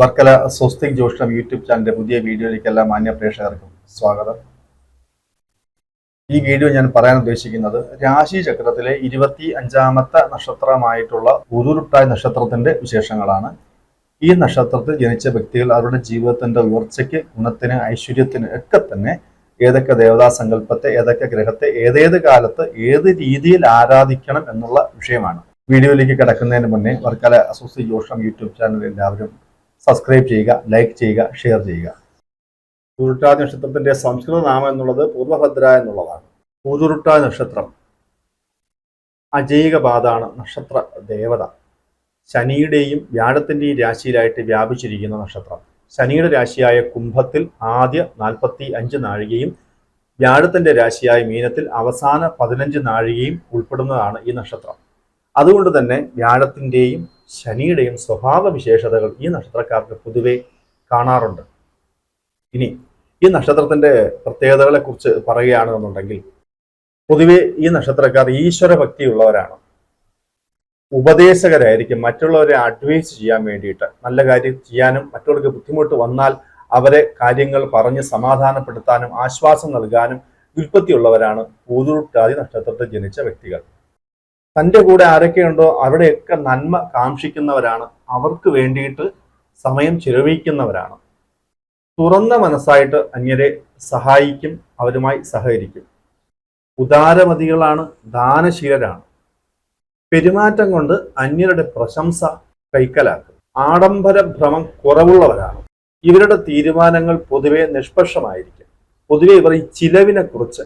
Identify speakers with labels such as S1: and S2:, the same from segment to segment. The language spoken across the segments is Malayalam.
S1: വർക്കല സ്വസ്തിക് ജോഷ്ണം യൂട്യൂബ് ചാനലിന്റെ പുതിയ വീഡിയോയിലേക്ക് എല്ലാ മാന്യ പ്രേക്ഷകർക്കും സ്വാഗതം. ഈ വീഡിയോ ഞാൻ പറയാൻ ഉദ്ദേശിക്കുന്നത് രാശി ചക്രത്തിലെ ഇരുപത്തി അഞ്ചാമത്തെ നക്ഷത്രമായിട്ടുള്ള ഉരുരുട്ടായ നക്ഷത്രത്തിന്റെ വിശേഷങ്ങളാണ്. ഈ നക്ഷത്രത്തിൽ ജനിച്ച വ്യക്തികൾ അവരുടെ ജീവിതത്തിന്റെ ഉയർച്ചയ്ക്ക് ഗുണത്തിന് ഐശ്വര്യത്തിന് ഒക്കെ തന്നെ ഏതൊക്കെ ദേവതാ സങ്കല്പത്തെ ഏതൊക്കെ ഗ്രഹത്തെ ഏതേത് കാലത്ത് ഏത് രീതിയിൽ ആരാധിക്കണം എന്നുള്ള വിഷയമാണ്. വീഡിയോയിലേക്ക് കിടക്കുന്നതിന് മുന്നേ വർക്കല അസോസി ജോഷം യൂട്യൂബ് ചാനൽ എല്ലാവരും സബ്സ്ക്രൈബ് ചെയ്യുക ലൈക്ക് ചെയ്യുക ഷെയർ ചെയ്യുക. പൂരുട്ടാ നക്ഷത്രത്തിന്റെ സംസ്കൃത നാമം എന്നുള്ളത് പൂർവഭദ്ര എന്നുള്ളതാണ്. പൂതുരുട്ടാ നക്ഷത്രം. അജൈക പാതാണ് നക്ഷത്ര ദേവത. ശനിയുടെയും വ്യാഴത്തിന്റെയും രാശിയിലായിട്ട് വ്യാപിച്ചിരിക്കുന്ന നക്ഷത്രം. ശനിയുടെ രാശിയായ കുംഭത്തിൽ ആദ്യ നാൽപ്പത്തി അഞ്ച് നാഴികയും വ്യാഴത്തിന്റെ രാശിയായ മീനത്തിൽ അവസാന പതിനഞ്ച് നാഴികയും ഉൾപ്പെടുന്നതാണ് ഈ നക്ഷത്രം. അതുകൊണ്ട് തന്നെ വ്യാഴത്തിന്റെയും ശനിയുടെയും സ്വഭാവ വിശേഷതകൾ ഈ നക്ഷത്രക്കാർക്ക് പൊതുവെ കാണാറുണ്ട്. ഇനി ഈ നക്ഷത്രത്തിന്റെ പ്രത്യേകതകളെ കുറിച്ച് പറയുകയാണെന്നുണ്ടെങ്കിൽ പൊതുവെ ഈ നക്ഷത്രക്കാർ ഈശ്വര ഭക്തിയുള്ളവരാണ് ഉപദേശകരായിരിക്കും മറ്റുള്ളവരെ അഡ്വൈസ് ചെയ്യാൻ വേണ്ടിയിട്ട് നല്ല കാര്യം ചെയ്യാനും മറ്റുള്ളവർക്ക് ബുദ്ധിമുട്ട് വന്നാൽ അവരെ കാര്യങ്ങൾ പറഞ്ഞ് സമാധാനപ്പെടുത്താനും ആശ്വാസം നൽകാനും ഉൽപ്പത്തിയുള്ളവരാണ് പൂതുരുട്ടാതി നക്ഷത്രത്തിൽ ജനിച്ച വ്യക്തികൾ. തന്റെ കൂടെ ആരൊക്കെയുണ്ടോ അവിടെയൊക്കെ നന്മ കാക്ഷിക്കുന്നവരാണ്. അവർക്ക് വേണ്ടിയിട്ട് സമയം ചിലവഴിക്കുന്നവരാണ്. തുറന്ന മനസ്സായിട്ട് അന്യരെ സഹായിക്കും അവരുമായി സഹകരിക്കും. ഉദാരമതികളാണ് ദാനശീലരാണ്. പെരുമാറ്റം കൊണ്ട് അന്യരുടെ പ്രശംസ കൈക്കലാക്കും. ആഡംബര ഭ്രമം കുറവുള്ളവരാണ്. ഇവരുടെ തീരുമാനങ്ങൾ പൊതുവെ നിഷ്പക്ഷമായിരിക്കും. പൊതുവെ ഇവർ ഈ ചിലവിനെ കുറിച്ച്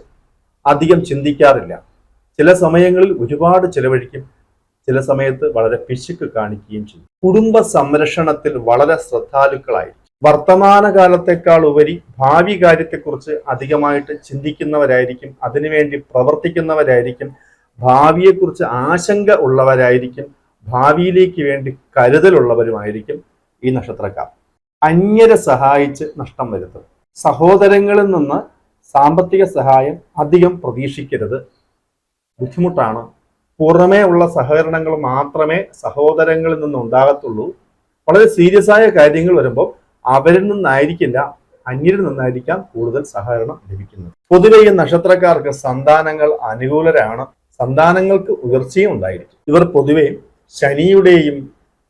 S1: അധികം ചിന്തിക്കാറില്ല. ചില സമയങ്ങളിൽ ഒരുപാട് ചിലവഴിക്കും ചില സമയത്ത് വളരെ പിശുക്ക് കാണിക്കുകയും ചെയ്യും. കുടുംബ സംരക്ഷണത്തിൽ വളരെ ശ്രദ്ധാലുക്കളായിരിക്കും. വർത്തമാനകാലത്തെക്കാൾ ഉപരി ഭാവി കാര്യത്തെക്കുറിച്ച് അധികമായിട്ട് ചിന്തിക്കുന്നവരായിരിക്കും അതിനുവേണ്ടി പ്രവർത്തിക്കുന്നവരായിരിക്കും ഭാവിയെക്കുറിച്ച് ആശങ്ക ഉള്ളവരായിരിക്കും ഭാവിയിലേക്ക് വേണ്ടി കരുതലുള്ളവരുമായിരിക്കും ഈ നക്ഷത്രക്കാർ. അന്യരെ സഹായിച്ച് നഷ്ടം വരുത്തും. സഹോദരങ്ങളിൽ നിന്ന് സാമ്പത്തിക സഹായം അധികം പ്രതീക്ഷിക്കരുത്. ബുദ്ധിമുട്ടാണ്. പുറമേ ഉള്ള സഹകരണങ്ങൾ മാത്രമേ സഹോദരങ്ങളിൽ നിന്ന് ഉണ്ടാകത്തുള്ളൂ. വളരെ സീരിയസ് ആയ കാര്യങ്ങൾ വരുമ്പോൾ അവരിൽ നിന്നായിരിക്കില്ല അന്യരിൽ നിന്നായിരിക്കാം കൂടുതൽ സഹകരണം ലഭിക്കുന്നത്. പൊതുവെ ഈ നക്ഷത്രക്കാർക്ക് സന്താനങ്ങൾ അനുകൂലരാണ്. സന്താനങ്ങൾക്ക് ഉയർച്ചയും ഉണ്ടായിരിക്കും. ഇവർ പൊതുവെ ശനിയുടെയും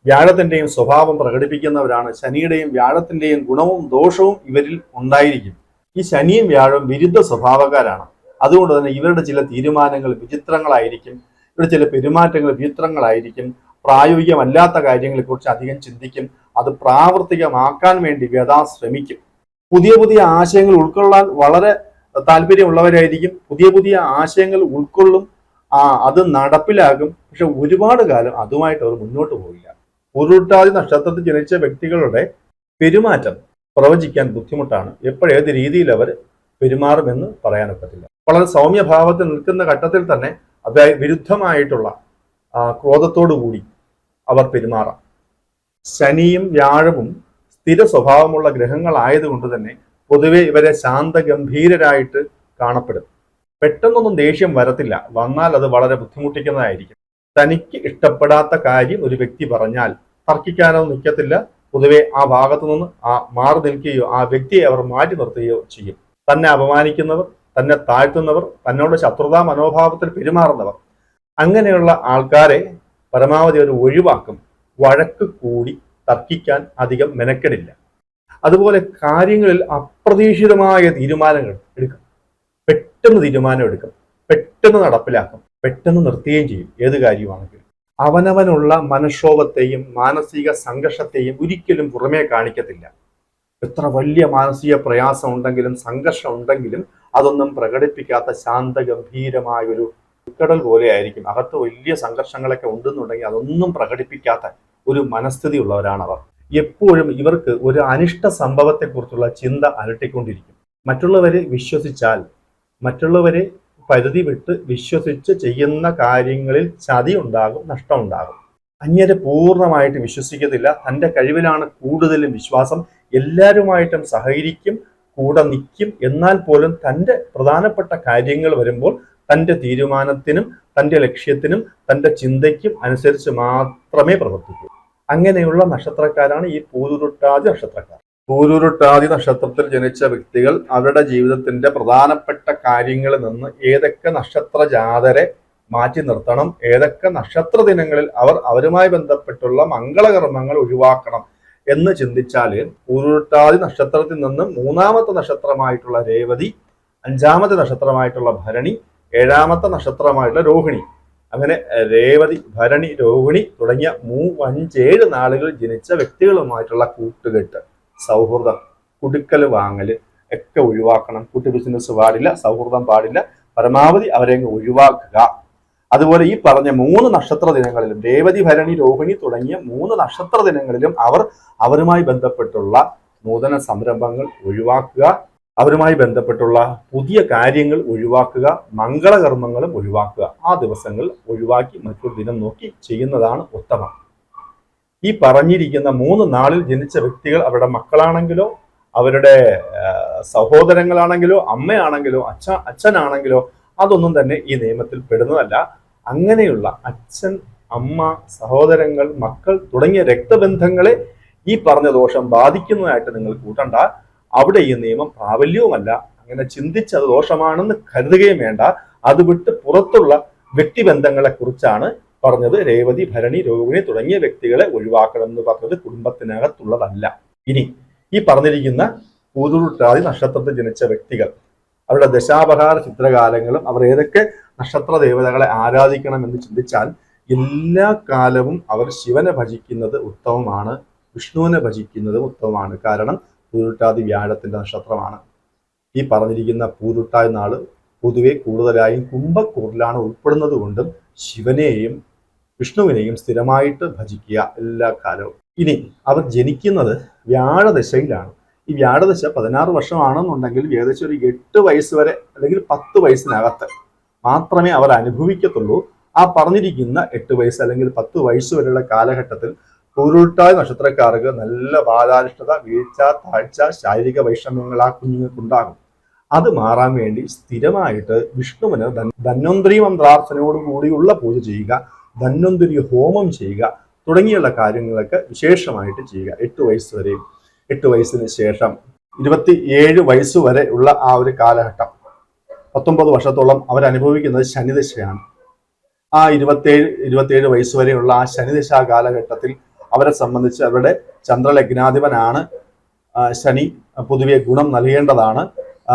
S1: വ്യാഴത്തിന്റെയും സ്വഭാവം പ്രകടിപ്പിക്കുന്നവരാണ്. ശനിയുടെയും വ്യാഴത്തിന്റെയും ഗുണവും ദോഷവും ഇവരിൽ ഉണ്ടായിരിക്കും. ഈ ശനിയും വ്യാഴവും വിരുദ്ധ സ്വഭാവക്കാരാണ്. അതുകൊണ്ട് തന്നെ ഇവരുടെ ചില തീരുമാനങ്ങൾ വിചിത്രങ്ങളായിരിക്കും ഇവരുടെ ചില പെരുമാറ്റങ്ങൾ വിചിത്രങ്ങളായിരിക്കും പ്രായോഗികമല്ലാത്ത കാര്യങ്ങളെക്കുറിച്ച് അധികം ചിന്തിക്കും അത് പ്രാവർത്തികമാക്കാൻ വേണ്ടി വ്യഥാ ശ്രമിക്കും. പുതിയ പുതിയ ആശയങ്ങൾ ഉൾക്കൊള്ളാൻ വളരെ താല്പര്യമുള്ളവരായിരിക്കും. പുതിയ പുതിയ ആശയങ്ങൾ ഉൾക്കൊള്ളും ആ അത് നടപ്പിലാകും. പക്ഷെ ഒരുപാട് കാലം അതുമായിട്ട് അവർ മുന്നോട്ട് പോവില്ല. ഉരുട്ടാതി നക്ഷത്രത്തിൽ ജനിച്ച വ്യക്തികളുടെ പെരുമാറ്റം പ്രവചിക്കാൻ ബുദ്ധിമുട്ടാണ്. എപ്പോഴേത് രീതിയിൽ അവർ പെരുമാറുമെന്ന് പറയാനൊക്കത്തില്ല. വളരെ സൗമ്യഭാവത്തിൽ നിൽക്കുന്ന ഘട്ടത്തിൽ തന്നെ വിരുദ്ധമായിട്ടുള്ള ക്രോധത്തോടുകൂടി അവർ പെരുമാറാം. ശനിയും വ്യാഴവും സ്ഥിര സ്വഭാവമുള്ള ഗ്രഹങ്ങളായതുകൊണ്ട് തന്നെ പൊതുവെ ഇവരെ ശാന്തഗംഭീരരായിട്ട് കാണപ്പെടും. പെട്ടെന്നൊന്നും ദേഷ്യം വരത്തില്ല. വന്നാൽ അത് വളരെ ബുദ്ധിമുട്ടിക്കുന്നതായിരിക്കും. തനിക്ക് ഇഷ്ടപ്പെടാത്ത കാര്യം ഒരു വ്യക്തി പറഞ്ഞാൽ തർക്കിക്കാനോ നിൽക്കത്തില്ല. പൊതുവെ ആ ഭാഗത്തു നിന്ന് ആ മാറി നിൽക്കുകയോ ആ വ്യക്തിയെ അവർ മാറ്റി നിർത്തുകയോ ചെയ്യും. തന്നെ അപമാനിക്കുന്നവർ തന്നെ താഴ്ത്തുന്നവർ തന്നോട് ശത്രുതാ മനോഭാവത്തിൽ പെരുമാറുന്നവർ. അങ്ങനെയുള്ള ആൾക്കാരെ പരമാവധി ഒരു ഒഴിവാക്കും വഴക്ക് കൂടി തർക്കിക്കാൻ അധികം മെനക്കെടില്ല. അതുപോലെ കാര്യങ്ങളിൽ അപ്രതീക്ഷിതമായ തീരുമാനങ്ങൾ എടുക്കും പെട്ടെന്ന് തീരുമാനം എടുക്കും പെട്ടെന്ന് നടപ്പിലാക്കും പെട്ടെന്ന് നിർത്തുകയും ചെയ്യും ഏത് കാര്യമാണെങ്കിലും. അവനവനുള്ള മനക്ഷോഭത്തെയും മാനസിക സംഘർഷത്തെയും ഒരിക്കലും പുറമേ കാണിക്കത്തില്ല. എത്ര വലിയ മാനസിക പ്രയാസം ഉണ്ടെങ്കിലും സംഘർഷം ഉണ്ടെങ്കിലും അതൊന്നും പ്രകടിപ്പിക്കാത്ത ശാന്തഗംഭീരമായ ഒരു ഉൾക്കടൽ പോലെയായിരിക്കും. അകത്ത് വലിയ സംഘർഷങ്ങളൊക്കെ ഉണ്ടെന്നുണ്ടെങ്കിൽ അതൊന്നും പ്രകടിപ്പിക്കാത്ത ഒരു മനസ്ഥിതി ഉള്ളവരാണ് അവർ എപ്പോഴും ഇവർക്ക് ഒരു അനിഷ്ട സംഭവത്തെക്കുറിച്ചുള്ള ചിന്ത അലട്ടിക്കൊണ്ടിരിക്കും. മറ്റുള്ളവരെ വിശ്വസിച്ചാൽ മറ്റുള്ളവരെ പരിധി വിട്ട് വിശ്വസിച്ച് ചെയ്യുന്ന കാര്യങ്ങളിൽ ചതി ഉണ്ടാകും നഷ്ടമുണ്ടാകും അന്യരെ പൂർണമായിട്ട് വിശ്വസിക്കത്തില്ല. തന്റെ കഴിവിലാണ് കൂടുതലും വിശ്വാസം. എല്ലാവരുമായിട്ടും സഹകരിക്കും കൂടെ നിൽക്കും. എന്നാൽ പോലും തന്റെ പ്രധാനപ്പെട്ട കാര്യങ്ങൾ വരുമ്പോൾ തന്റെ തീരുമാനത്തിനും തന്റെ ലക്ഷ്യത്തിനും തന്റെ ചിന്തയ്ക്കും അനുസരിച്ച് മാത്രമേ പ്രവർത്തിക്കൂ. അങ്ങനെയുള്ള നക്ഷത്രക്കാരാണ് ഈ പൂരുരുട്ടാതി നക്ഷത്രക്കാർ. പൂരുരുട്ടാതി നക്ഷത്രത്തിൽ ജനിച്ച വ്യക്തികൾ അവരുടെ ജീവിതത്തിന്റെ പ്രധാനപ്പെട്ട കാര്യങ്ങളിൽ നിന്ന് ഏതൊക്കെ നക്ഷത്ര ജാതരെ മാറ്റി നിർത്തണം ഏതൊക്കെ നക്ഷത്ര ദിനങ്ങളിൽ അവർ അവരുമായി ബന്ധപ്പെട്ടുള്ള മംഗളകർമ്മങ്ങൾ ഒഴിവാക്കണം എന്ന് ചിന്തിച്ചാൽ പൂരുരുട്ടാതി നക്ഷത്രത്തിൽ നിന്നും മൂന്നാമത്തെ നക്ഷത്രമായിട്ടുള്ള രേവതി അഞ്ചാമത്തെ നക്ഷത്രമായിട്ടുള്ള ഭരണി ഏഴാമത്തെ നക്ഷത്രമായിട്ടുള്ള രോഹിണി. അങ്ങനെ രേവതി ഭരണി രോഹിണി തുടങ്ങിയ മൂ അഞ്ചേഴ് നാളുകൾ ജനിച്ച വ്യക്തികളുമായിട്ടുള്ള കൂട്ടുകെട്ട് സൗഹൃദം കുടുക്കൽ വാങ്ങൽ ഒക്കെ ഒഴിവാക്കണം. കൂട്ടു ബിസിനസ് പാടില്ല സൗഹൃദം പാടില്ല. പരമാവധി അവരെ ഒഴിവാക്കുക. അതുപോലെ ഈ പറഞ്ഞ മൂന്ന് നക്ഷത്ര ദിനങ്ങളിലും രേവതി ഭരണി രോഹിണി തുടങ്ങിയ മൂന്ന് നക്ഷത്ര ദിനങ്ങളിലും അവർ അവരുമായി ബന്ധപ്പെട്ടുള്ള നൂതന സംരംഭങ്ങൾ ഒഴിവാക്കുക അവരുമായി ബന്ധപ്പെട്ടുള്ള പുതിയ കാര്യങ്ങൾ ഒഴിവാക്കുക മംഗളകർമ്മങ്ങളും ഒഴിവാക്കുക. ആ ദിവസങ്ങൾ ഒഴിവാക്കി മറ്റൊരു ദിനം നോക്കി ചെയ്യുന്നതാണ് ഉത്തമം. ഈ പറഞ്ഞിരിക്കുന്ന മൂന്ന് നാളിൽ ജനിച്ച വ്യക്തികൾ അവരുടെ മക്കളാണെങ്കിലോ അവരുടെ സഹോദരങ്ങളാണെങ്കിലോ അമ്മയാണെങ്കിലോ അച്ഛ അച്ഛനാണെങ്കിലോ അതൊന്നും തന്നെ ഈ നിയമത്തിൽ പെടുന്നതല്ല. അങ്ങനെയുള്ള അച്ഛൻ അമ്മ സഹോദരങ്ങൾ മക്കൾ തുടങ്ങിയ രക്തബന്ധങ്ങളെ ഈ പറഞ്ഞ ദോഷം ബാധിക്കുന്നതായിട്ട് നിങ്ങൾ കൂട്ടണ്ട. അവിടെ ഈ നിയമം പ്രാബല്യവുമല്ല. അങ്ങനെ ചിന്തിച്ച് അത് ദോഷമാണെന്ന് കരുതുകയും വേണ്ട. അത് വിട്ട് പുറത്തുള്ള വ്യക്തിബന്ധങ്ങളെ കുറിച്ചാണ് പറഞ്ഞത് രേവതി ഭരണി രോഹിണി തുടങ്ങിയ വ്യക്തികളെ ഒഴിവാക്കണം എന്ന് പറഞ്ഞത് കുടുംബത്തിനകത്തുള്ളതല്ല. ഇനി ഈ പറഞ്ഞിരിക്കുന്ന പൂതുരുട്ടാതി നക്ഷത്രത്തിൽ ജനിച്ച വ്യക്തികൾ അവരുടെ ദശാപഹാര ചിത്രകാലങ്ങളും അവർ ഏതൊക്കെ നക്ഷത്ര ദേവതകളെ ആരാധിക്കണം എന്ന് ചിന്തിച്ചാൽ എല്ലാ കാലവും അവർ ശിവനെ ഭജിക്കുന്നത് ഉത്തമമാണ് വിഷ്ണുവിനെ ഭജിക്കുന്നതും ഉത്തമമാണ്. കാരണം പൂരുട്ടാതി വ്യാഴത്തിന്റെ നക്ഷത്രമാണ്. ഈ പറഞ്ഞിരിക്കുന്ന പൂരുട്ടാതി നാൾ പൊതുവെ കൂടുതലായും കുംഭക്കൂറിലാണ് ഉൾപ്പെടുന്നത് കൊണ്ടും ശിവനെയും വിഷ്ണുവിനെയും സ്ഥിരമായിട്ട് ഭജിക്കുക എല്ലാ കാലവും. ഇനി അവർ ജനിക്കുന്നത് വ്യാഴദശയിലാണ്. ഈ വ്യാഴദശ പതിനാറ് വർഷമാണെന്നുണ്ടെങ്കിൽ ഏകദേശം ഒരു എട്ട് വയസ്സ് വരെ അല്ലെങ്കിൽ പത്ത് വയസ്സിനകത്ത് മാത്രമേ അവർ അനുഭവിക്കത്തുള്ളൂ. ആ പറഞ്ഞിരിക്കുന്ന എട്ട് വയസ്സ് അല്ലെങ്കിൽ പത്ത് വയസ്സ് വരെയുള്ള കാലഘട്ടത്തിൽ പൂരുട്ടായ നക്ഷത്രക്കാർക്ക് നല്ല ബാലാരിഷ്ടത വീഴ്ച താഴ്ച ശാരീരിക വൈഷമ്യങ്ങൾ ആ കുഞ്ഞുങ്ങൾക്കുണ്ടാകും അത് മാറാൻ വേണ്ടി സ്ഥിരമായിട്ട് വിഷ്ണുവിന് ധന്വന്തരി മന്ത്രാർത്ഥനയോട് കൂടിയുള്ള പൂജ ചെയ്യുക ധന്വന്തരി ഹോമം ചെയ്യുക തുടങ്ങിയുള്ള കാര്യങ്ങളൊക്കെ വിശേഷമായിട്ട് ചെയ്യുക. എട്ട് വയസ്സ് വരെയും. എട്ട് വയസ്സിന് ശേഷം ഇരുപത്തി ഏഴ് വയസ്സ് വരെ ഉള്ള ആ ഒരു കാലഘട്ടം. പത്തൊമ്പത് വർഷത്തോളം അവരനുഭവിക്കുന്നത് ശനിദശയാണ്. ആ ഇരുപത്തേഴ് ഇരുപത്തേഴ് വയസ്സ് വരെയുള്ള ആ ശനിദശ കാലഘട്ടത്തിൽ അവരെ സംബന്ധിച്ച് അവരുടെ ചന്ദ്രലഗ്നാധിപനാണ് ശനി പൊതുവെ ഗുണം നൽകേണ്ടതാണ്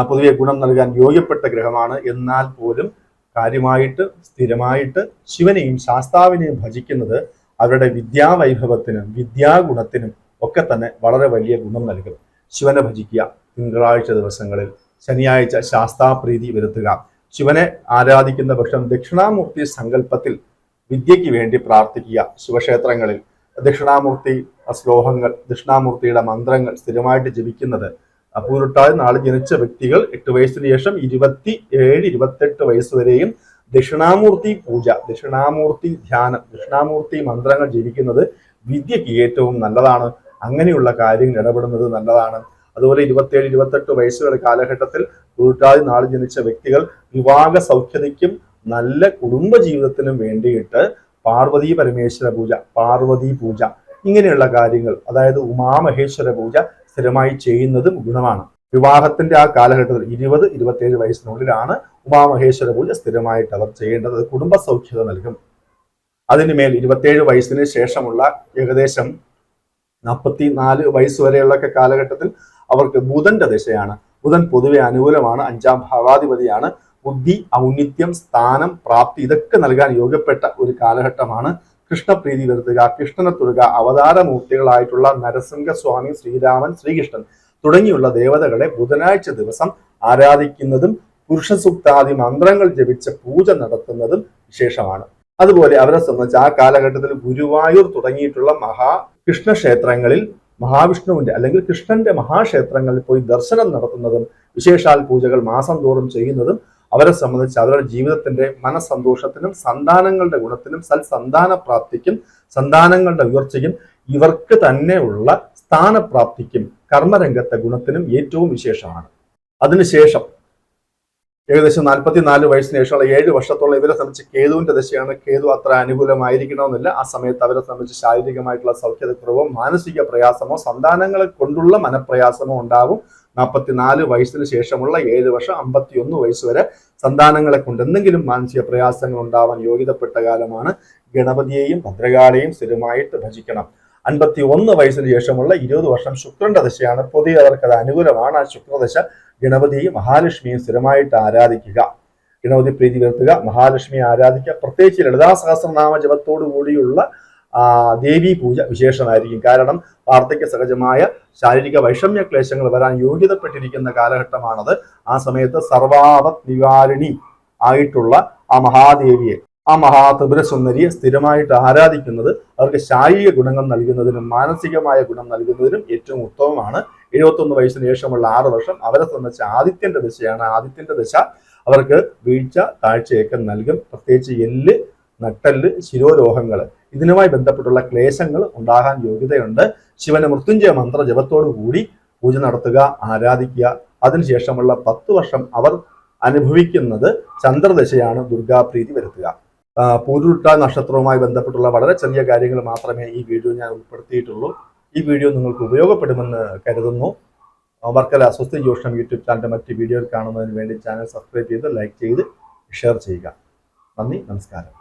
S1: പൊതുവെ ഗുണം നൽകാൻ യോഗ്യപ്പെട്ട ഗ്രഹമാണ്. എന്നാൽ പോലും കാര്യമായിട്ട് സ്ഥിരമായിട്ട് ശിവനെയും ശാസ്താവിനെയും ഭജിക്കുന്നത് അവരുടെ വിദ്യാവൈഭവത്തിനും വിദ്യാഗുണത്തിനും ഒക്കെ തന്നെ വളരെ വലിയ ഗുണം നൽകും. ശിവനെ ഭജിക്കുക തിങ്കളാഴ്ച ദിവസങ്ങളിൽ ശനിയാഴ്ച ശാസ്താപ്രീതി വരുത്തുക. ശിവനെ ആരാധിക്കുന്ന പക്ഷം ദക്ഷിണാമൂർത്തി സങ്കല്പത്തിൽ വിദ്യയ്ക്ക് വേണ്ടി പ്രാർത്ഥിക്കുക ശിവക്ഷേത്രങ്ങളിൽ. ദക്ഷിണാമൂർത്തി ശ്ലോകങ്ങൾ ദക്ഷിണാമൂർത്തിയുടെ മന്ത്രങ്ങൾ സ്ഥിരമായിട്ട് ജപിക്കുന്നത് പൂരുട്ടാതി നാളെ ജനിച്ച വ്യക്തികൾ എട്ട് വയസ്സിന് ശേഷം ഇരുപത്തി ഏഴ് ഇരുപത്തെട്ട് വയസ്സ് വരെയും ദക്ഷിണാമൂർത്തി പൂജ ദക്ഷിണാമൂർത്തി ധ്യാനം ദക്ഷിണാമൂർത്തി മന്ത്രങ്ങൾ ജപിക്കുന്നത് വിദ്യയ്ക്ക് ഏറ്റവും നല്ലതാണ്. അങ്ങനെയുള്ള കാര്യങ്ങൾ ഇടപെടുന്നത് നല്ലതാണ്. അതുപോലെ ഇരുപത്തിയേഴ് ഇരുപത്തെട്ട് വയസ്സ് വരെ കാലഘട്ടത്തിൽ പൂരുട്ടാതി നാളെ ജനിച്ച വ്യക്തികൾ വിവാഹ സൗഖ്യതയ്ക്കും നല്ല കുടുംബ ജീവിതത്തിനും വേണ്ടിയിട്ട് പാർവതി പരമേശ്വര പൂജ പാർവതി പൂജ ഇങ്ങനെയുള്ള കാര്യങ്ങൾ അതായത് ഉമാമഹേശ്വര പൂജ സ്ഥിരമായി ചെയ്യുന്നതും ഗുണമാണ്. വിവാഹത്തിന്റെ ആ കാലഘട്ടത്തിൽ ഇരുപത് ഇരുപത്തിയേഴ് വയസ്സിനുള്ളിലാണ് ഉമാമഹേശ്വര പൂജ സ്ഥിരമായിട്ട് അവർ ചെയ്യേണ്ടത്. കുടുംബ സൗഖ്യത നൽകും. അതിനുമേൽ ഇരുപത്തിയേഴ് വയസ്സിന് ശേഷമുള്ള ഏകദേശം നാൽപ്പത്തി നാല് വയസ്സ് വരെയുള്ള കാലഘട്ടത്തിൽ അവർക്ക് ബുധന്റെ ദശയാണ്. ബുധൻ പൊതുവെ അനുകൂലമാണ് അഞ്ചാം ഭാവാധിപതിയാണ്. ബുദ്ധി ഔന്നിത്യം സ്ഥാനം പ്രാപ്തി ഇതൊക്കെ നൽകാൻ യോഗ്യപ്പെട്ട ഒരു കാലഘട്ടമാണ്. കൃഷ്ണപ്രീതി വരുത്തുക കൃഷ്ണനെ തൊഴുക അവതാരമൂർത്തികളായിട്ടുള്ള നരസിംഹസ്വാമി ശ്രീരാമൻ ശ്രീകൃഷ്ണൻ തുടങ്ങിയുള്ള ദേവതകളെ ബുധനാഴ്ച ദിവസം ആരാധിക്കുന്നതും പുരുഷസൂക്താദി മന്ത്രങ്ങൾ ജപിച്ച പൂജ നടത്തുന്നതും വിശേഷമാണ്. അതുപോലെ അവരെ സംബന്ധിച്ച് ആ കാലഘട്ടത്തിൽ ഗുരുവായൂർ തുടങ്ങിയിട്ടുള്ള മഹാ കൃഷ്ണക്ഷേത്രങ്ങളിൽ മഹാവിഷ്ണുവിന്റെ അല്ലെങ്കിൽ കൃഷ്ണന്റെ മഹാക്ഷേത്രങ്ങളിൽ പോയി ദർശനം നടത്തുന്നതും വിശേഷാൽ പൂജകൾ മാസം തോറും ചെയ്യുന്നതും അവരെ സംബന്ധിച്ച് അവരുടെ ജീവിതത്തിന്റെ മനസ്സന്തോഷത്തിനും സന്താനങ്ങളുടെ ഗുണത്തിനും സൽസന്താന പ്രാപ്തിക്കും സന്താനങ്ങളുടെ ഉയർച്ചയ്ക്കും ഇവർക്ക് തന്നെയുള്ള സ്ഥാനപ്രാപ്തിക്കും കർമ്മരംഗത്തെ ഗുണത്തിനും ഏറ്റവും വിശേഷമാണ്. അതിനുശേഷം ഏകദേശം നാൽപ്പത്തിനാല് വയസ്സിന് ശേഷമുള്ള ഏഴ് വർഷത്തോളം ഇവരെ സംബന്ധിച്ച് കേതുവിന്റെ ദശയാണ്. കേതു അത്ര അനുകൂലമായിരിക്കണമെന്നില്ല. ആ സമയത്ത് അവരെ സംബന്ധിച്ച് ശാരീരികമായിട്ടുള്ള സൗഖ്യതക്കുറവോ മാനസിക പ്രയാസമോ സന്താനങ്ങളെ കൊണ്ടുള്ള മനപ്രയാസമോ ഉണ്ടാവും. നാൽപ്പത്തിനാല് വയസ്സിന് ശേഷമുള്ള ഏഴ് വർഷം അമ്പത്തിയൊന്ന് വയസ്സ് വരെ സന്താനങ്ങളെ കൊണ്ട് എന്തെങ്കിലും മാനസിക പ്രയാസങ്ങൾ ഉണ്ടാവാൻ യോഗ്യതപ്പെട്ട കാലമാണ്. ഗണപതിയെയും ഭദ്രകാളിയെയും സ്ഥിരമായിട്ട് ഭജിക്കണം. അൻപത്തി ഒന്ന് വയസ്സിന് ശേഷമുള്ള ഇരുപത് വർഷം ശുക്രന്റെ ദശയാണ്. പൊതുവെ അവർക്ക് അത് അനുകൂലമാണ്. ആ ശുക്രദശ ഗണപതിയും മഹാലക്ഷ്മിയെ സ്ഥിരമായിട്ട് ആരാധിക്കുക. ഗണപതി പ്രീതി വരുത്തുക മഹാലക്ഷ്മിയെ ആരാധിക്കുക. പ്രത്യേകിച്ച് ലളിതാ സഹസ്രനാമ ജപത്തോടു കൂടിയുള്ള ദേവി പൂജ വിശേഷമായിരിക്കും. കാരണം വാർദ്ധക്യ സഹജമായ ശാരീരിക വൈഷമ്യ ക്ലേശങ്ങൾ വരാൻ യോഗ്യതപ്പെട്ടിരിക്കുന്ന കാലഘട്ടമാണത്. ആ സമയത്ത് സർവാപത് നിവാരിണി ആയിട്ടുള്ള ആ മഹാദേവിയെ ആ മഹാ സ്ഥിരമായിട്ട് ആരാധിക്കുന്നത് അവർക്ക് ശാരീരിക ഗുണങ്ങൾ നൽകുന്നതിനും മാനസികമായ ഗുണം നൽകുന്നതിനും ഏറ്റവും ഉത്തമമാണ് എഴുപത്തൊന്ന് വയസ്സിന് ശേഷമുള്ള ആറ് വർഷം അവരെ സംബന്ധിച്ച് ആദിത്യന്റെ ദശയാണ്. ആദിത്യന്റെ ദശ അവർക്ക് വീഴ്ച താഴ്ചയൊക്കെ നൽകും. പ്രത്യേകിച്ച് എല്ല് നട്ടൽ ശിരോരോഹങ്ങൾ ഇതിനുമായി ബന്ധപ്പെട്ടുള്ള ക്ലേശങ്ങൾ ഉണ്ടാകാൻ യോഗ്യതയുണ്ട്. ശിവന് മൃത്യുഞ്ജയ മന്ത്ര ജപത്തോടു കൂടി പൂജ നടത്തുക ആരാധിക്കുക. അതിനുശേഷമുള്ള പത്ത് വർഷം അവർ അനുഭവിക്കുന്നത് ചന്ദ്രദശയാണ് ദുർഗാപ്രീതി വരുത്തുക. പൂരുട്ട നക്ഷത്രവുമായി ബന്ധപ്പെട്ടുള്ള വളരെ ചെറിയ കാര്യങ്ങൾ മാത്രമേ ഈ വീഡിയോ ഞാൻ ഉൾപ്പെടുത്തിയിട്ടുള്ളൂ. ഈ വീഡിയോ നിങ്ങൾക്ക് ഉപയോഗപ്പെടുമെന്ന് കരുതുന്നു. വർക്കല സ്വസ്തി ജോഷണം യൂട്യൂബ് ചാനലിന്റെ മറ്റ് വീഡിയോകൾ കാണുന്നതിന് വേണ്ടി ചാനൽ സബ്സ്ക്രൈബ് ചെയ്ത് ലൈക്ക് ചെയ്ത് ഷെയർ ചെയ്യുക. നന്ദി നമസ്കാരം.